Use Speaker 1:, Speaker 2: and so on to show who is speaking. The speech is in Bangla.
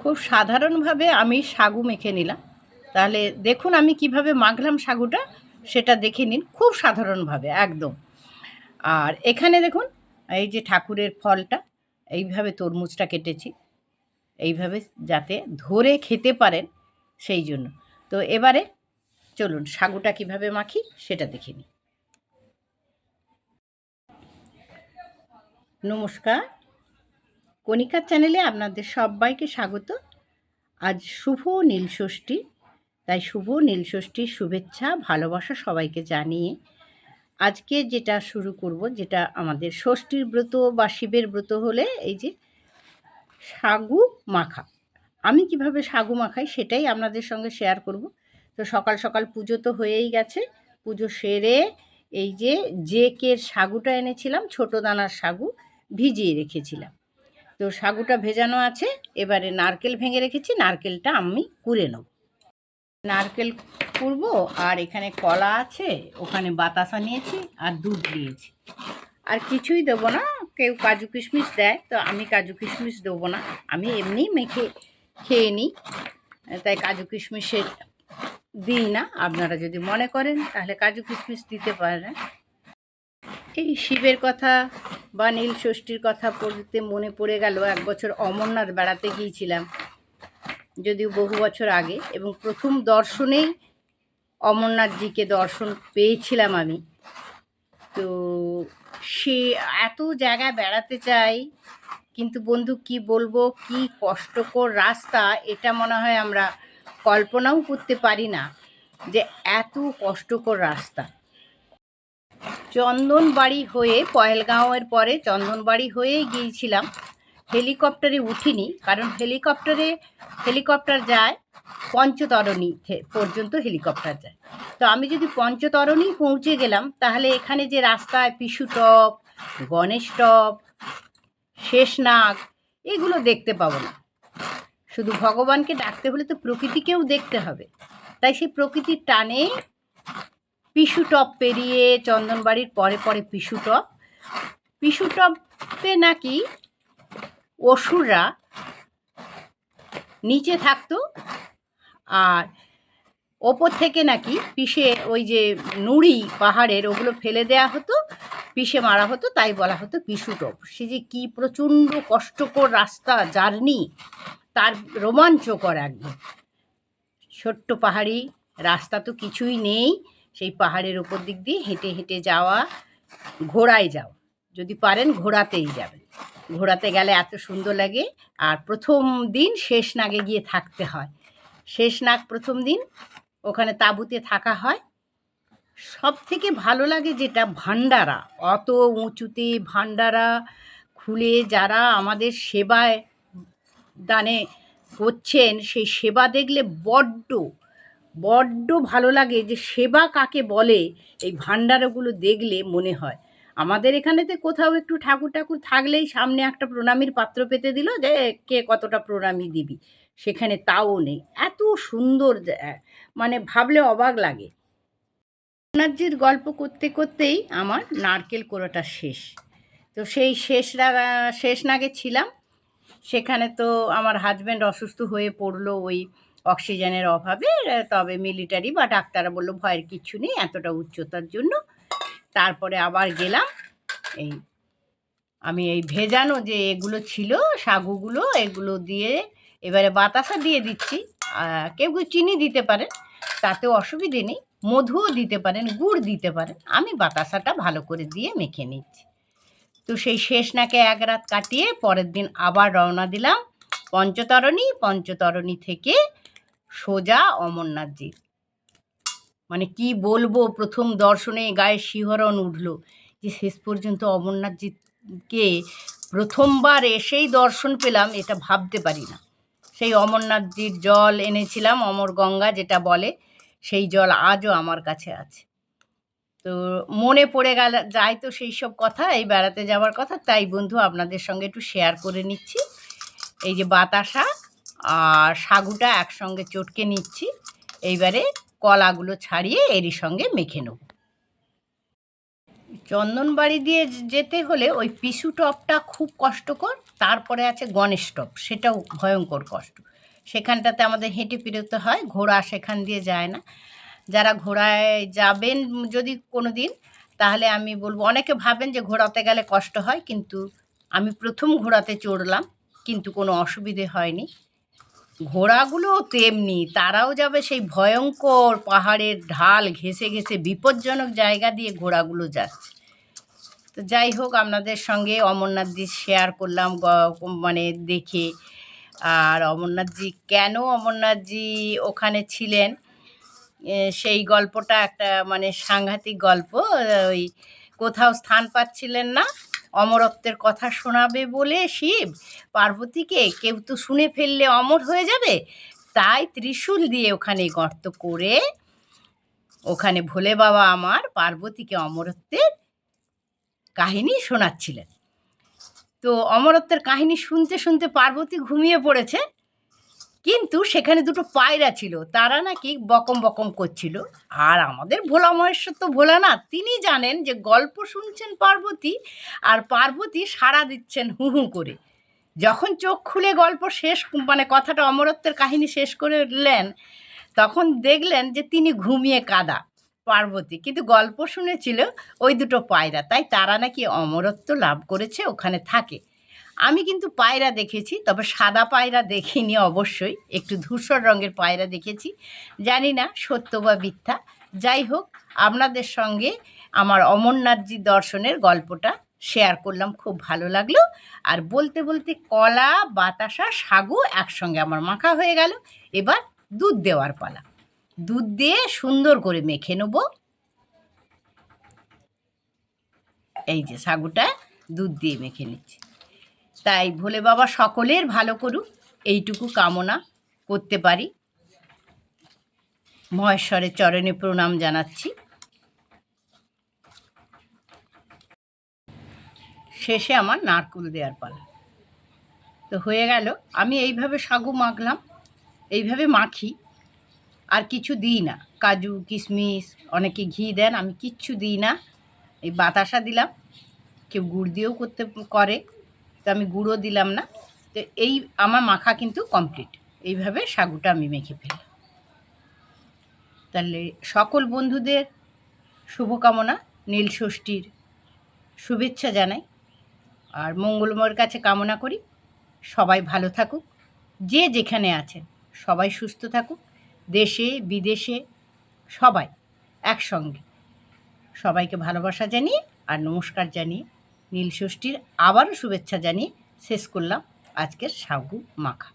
Speaker 1: খুব সাধারণভাবে আমি সাগু মেখে নিলাম। তাহলে দেখুন আমি কীভাবে মাখলাম সাগুটা, সেটা দেখে নিন, খুব সাধারণভাবে, একদম। আর এখানে দেখুন, এই যে ঠাকুরের ফলটা, এইভাবে তরমুজটা কেটেছি। এইভাবে যাতে ধরে খেতে পারেন সেই জন্য। তো এবারে চলুন, সাগুটা কীভাবে মাখি, সেটা দেখে নিই। নমস্কার। কণিকার চ্যানেলে আপনাদের সবাইকে স্বাগত। আজ শুভ নীলষষ্ঠী তাই শুভ নীলষষ্ঠীর শুভেচ্ছা, ভালোবাসা সবাইকে জানিয়ে আজকে যেটা শুরু করব, যেটা আমাদের ষষ্ঠীর ব্রত বা শিবের ব্রত হলে এই যে সাগু মাখা। আমি কীভাবে সাগু মাখাই সেটাই আপনাদের সঙ্গে শেয়ার করব। তো সকাল সকাল পুজো তো হয়েই গেছে। পুজো সেরে এই যে জেকের সাগুটা এনেছিলাম, ছোটো দানার সাগু ভিজিয়ে রেখেছিলাম। তো সাগুটা ভেজানো আছে, এবারে নারকেল ভেঙে রেখেছি, নারকেলটা আমি কুড়ে নেব। নারকেল কুড়বো, আর এখানে কলা আছে, ওখানে বাতাসা নিয়েছি, আর দুধ দিয়েছি আর কিছুই দেবো না, কেউ কাজু কিশমিশ দেয়, তো আমি কাজু কিশমিশ দেবো না, আমি এমনি মেখে খেয়ে নিই। তাই কাজু কিশমিশের দিই না, আপনারা যদি মনে করেন, তাহলে কাজু কিশমিশ দিতে পারেন। এই শিবের কথা বা নীল ষষ্ঠীর কথা পড়তে মনে পড়ে গেল এক বছর অমরনাথ বেড়াতে গিয়েছিলাম। যদিও বহু বছর আগে এবং প্রথম দর্শনেই অমরনাথজিকে দর্শন পেয়েছিলাম আমি। তো সে এত জায়গায় বেড়াতে চাই কিন্তু বন্ধু কি বলব, কি কষ্টকর রাস্তা এটা মনে হয় আমরা কল্পনাও করতে পারি না যে এত কষ্টকর রাস্তা। চন্দনবাড়ি হয়ে পয়েলগাঁওয়ের পরে চন্দনবাড়ি হয়ে গিয়েছিলাম। হেলিকপ্টারে উঠিনি, কারণ হেলিকপ্টারে, হেলিকপ্টার যায়, পঞ্চতরণী পর্যন্ত হেলিকপ্টার যায়। তো আমি যদি পঞ্চতরণী পৌঁছে গেলাম, তাহলে এখানে যে রাস্তায় পিসু টপ, গণেশ টপ, শেষনাগ, এগুলো দেখতে পাবো না। শুধু ভগবানকে ডাকতে হলে তো প্রকৃতিকেও দেখতে হবে। তাই সেই প্রকৃতির টানে পিসু টপ পেরিয়ে চন্দনবাড়ির পরে পরে পিসু টপ। পিসু টপে নাকি অসুররা নিচে থাকতো আর ওপর থেকে নাকি পিষে ওই যে নুড়ি পাহাড়ের ওগুলো ফেলে দেয়া হতো পিষে মারা হতো, তাই বলা হতো পিসু টপ। সে যে কী প্রচণ্ড কষ্টকর রাস্তা, জার্নি, তার রোমাঞ্চকর একদম ছোট্ট পাহাড়ি, রাস্তা তো কিছুই নেই। সেই পাহাড়ের ওপর দিক দিয়ে হেঁটে হেঁটে যাওয়া, ঘোড়ায় যাওয়া। যদি পারেন ঘোড়াতেই যাবেন। ঘোড়াতে গেলে এত সুন্দর লাগে। আর প্রথম দিন শেষ নাগে গিয়ে থাকতে হয়। শেষ নাগ প্রথম দিন ওখানে তাঁবুতে থাকা হয়। সব থেকে ভালো লাগে যেটা ভান্ডারা অত উঁচুতে ভান্ডারা খুলে যারা আমাদের সেবায় দানে করছেন সেই সেবা দেখলে বড্ড বড্ড ভালো লাগে যে সেবা কাকে বলে, এই ভাণ্ডারগুলো দেখলে মনে হয়। আমাদের এখানেতে কোথাও একটু ঠাকুর ঠাকুর থাকলেই সামনে একটা প্রণামীর পাত্র পেতে দিল যে, কে কতটা প্রণামী দিবি? সেখানে তাও নেই। এত সুন্দর মানে ভাবলে অবাক লাগে। রঘুনাথজির গল্প করতে করতেই আমার নারকেল কোড়াটা শেষ। তো সেই শেষ শেষ নাগে ছিলাম। সেখানে তো আমার হাজব্যান্ড অসুস্থ হয়ে পড়ল ওই অক্সিজেনের অভাবে তবে মিলিটারি বা ডাক্তাররা বলল, ভয়ের কিচ্ছু নেই, এতটা উচ্চতার জন্য। তারপরে আবার গেলাম, এই আমি এই ভেজানো যে এগুলো ছিল, সাগুগুলো, এগুলো দিয়ে এবারে বাতাসা দিয়ে দিচ্ছি। কেউ কেউ চিনি দিতে পারেন, তাতেও অসুবিধে নেই, মধুও দিতে পারেন, গুড় দিতে পারেন। আমি বাতাসাটা ভালো করে দিয়ে মেখে নিচ্ছি। তো সেই শেষ নাকে এক রাত কাটিয়ে পরের দিন আবার রওনা দিলাম। পঞ্চতরণী পঞ্চতরণী থেকে সোজা অমরনাথজি। মানে কি বলব, প্রথম দর্শনে গায়ে শিহরণ উঠল যে শেষ পর্যন্ত অমরনাথজিকে প্রথমবার এসেই দর্শন পেলাম, এটা ভাবতে পারি না। সেই অমরনাথজির জল এনেছিলাম অমর গঙ্গা যেটা বলে, সেই জল আজও আমার কাছে আছে। তো মনে পড়ে গেল, যায় তো সেই সব কথা, এই বেড়াতে যাওয়ার কথা, তাই বন্ধু আপনাদের সঙ্গে একটু শেয়ার করে নিচ্ছি। এই যে বাতাসা আর সাগুটা একসঙ্গে চটকে নিচ্ছি। এইবারে কলাগুলো ছাড়িয়ে এরই সঙ্গে মেখে নেব। চন্দনবাড়ি দিয়ে যেতে হলে ওই পিসু টপটা খুব কষ্টকর, তারপরে আছে গণেশ টপ, সেটাও ভয়ঙ্কর কষ্ট। সেখানটাতে আমাদের হেঁটে পেরোতে হয়, ঘোড়া সেখান দিয়ে যায় না। যারা ঘোড়ায় যাবেন যদি কোনো দিন তাহলে আমি বলব, অনেকে ভাবেন যে ঘোড়াতে গেলে কষ্ট হয়, কিন্তু আমি প্রথম ঘোড়াতে চড়লাম। কিন্তু কোনো অসুবিধে হয়নি। ঘোড়াগুলো তেমনি, তারাও যাবে সেই ভয়ঙ্কর পাহাড়ের ঢাল ঘেঁষে ঘেঁষে বিপজ্জনক জায়গা দিয়ে ঘোড়াগুলো যাচ্ছে। তো যাই হোক, আপনাদের সঙ্গে অমরনাথজি শেয়ার করলাম মানে দেখে। আর অমরনাথজি, কেন অমরনাথজি ওখানে ছিলেন? সেই গল্পটা একটা মানে সাংঘাতিক গল্প, ওই কোথাও স্থান পাচ্ছিলেন না। অমরত্বের কথা শোনাবে বলে শিব পার্বতীকে কেউ তো শুনে ফেললে অমর হয়ে যাবে। তাই ত্রিশূল দিয়ে ওখানে গর্ত করে ওখানে ভোলে বাবা আমার পার্বতীকে অমরত্বের কাহিনী শোনাচ্ছিলেন। তো অমরত্বের কাহিনী শুনতে শুনতে পার্বতী ঘুমিয়ে পড়েছে। কিন্তু সেখানে দুটো পায়রা ছিল, তারা নাকি বকম বকম করছিল। আর আমাদের ভোলা মহেশ্বর তো ভোলা না তিনি জানেন যে গল্প শুনছেন পার্বতী আর পার্বতী সাড়া দিচ্ছেন হু হু করে। যখন চোখ খুলে গল্প শেষ মানে কথাটা অমরত্বের কাহিনী শেষ করলেন তখন দেখলেন যে তিনি ঘুমিয়ে কাদা পার্বতী। কিন্তু গল্প শুনেছিল ওই দুটো পায়রা, তাই তারা নাকি অমরত্ব লাভ করেছে, ওখানে থাকে। আমি কিন্তু পায়রা দেখেছি, তবে সাদা পায়রা দেখিনি অবশ্যই। একটু ধূসর রঙের পায়রা দেখেছি। জানি না, সত্য বা মিথ্যা। যাই হোক, আপনাদের সঙ্গে আমার অমরনাথজি দর্শনের গল্পটা শেয়ার করলাম, খুব ভালো লাগল। আর বলতে বলতে কলা, বাতাসা, সাগু একসঙ্গে আমার মাখা হয়ে গেল। এবার দুধ দেওয়ার পালা। দুধ দিয়ে সুন্দর করে মেখে নেব। এই যে সাগুটা দুধ দিয়ে মেখে নিচ্ছি। তাই ভোলে বাবা সকলের ভালো করুক, এইটুকু কামনা করতে পারি। মহেশ্বরের চরণে প্রণাম জানাচ্ছি। শেষে আমার নারকুল দেওয়ার পালা। তো হয়ে গেল, আমি এইভাবে সাগু মাখলাম, এইভাবে মাখি, আর কিছু দিই না। কাজু, কিশমিশ, অনেকে ঘি দেন, আমি কিচ্ছু দিই না। এই বাতাসা দিলাম, কেউ গুড় দিয়েও করতে, করে। তো আমি গুঁড়ো দিলাম না। তো এই আমার মাখা কিন্তু কমপ্লিট এইভাবে সাগুটা আমি মেখে ফেললাম তাহলে সকল বন্ধুদের শুভকামনা নীল ষষ্ঠীর শুভেচ্ছা জানাই। আর মঙ্গলময়ের কাছে কামনা করি। সবাই ভালো থাকুক। যে যেখানে আছেন, সবাই সুস্থ থাকুক। দেশে, বিদেশে সবাই একসঙ্গে সবাইকে ভালোবাসা জানিয়ে আর নমস্কার জানিয়ে নীল ষষ্ঠীর আবারও শুভেচ্ছা জানিয়ে শেষ করলাম আজকের সাগু মাখা।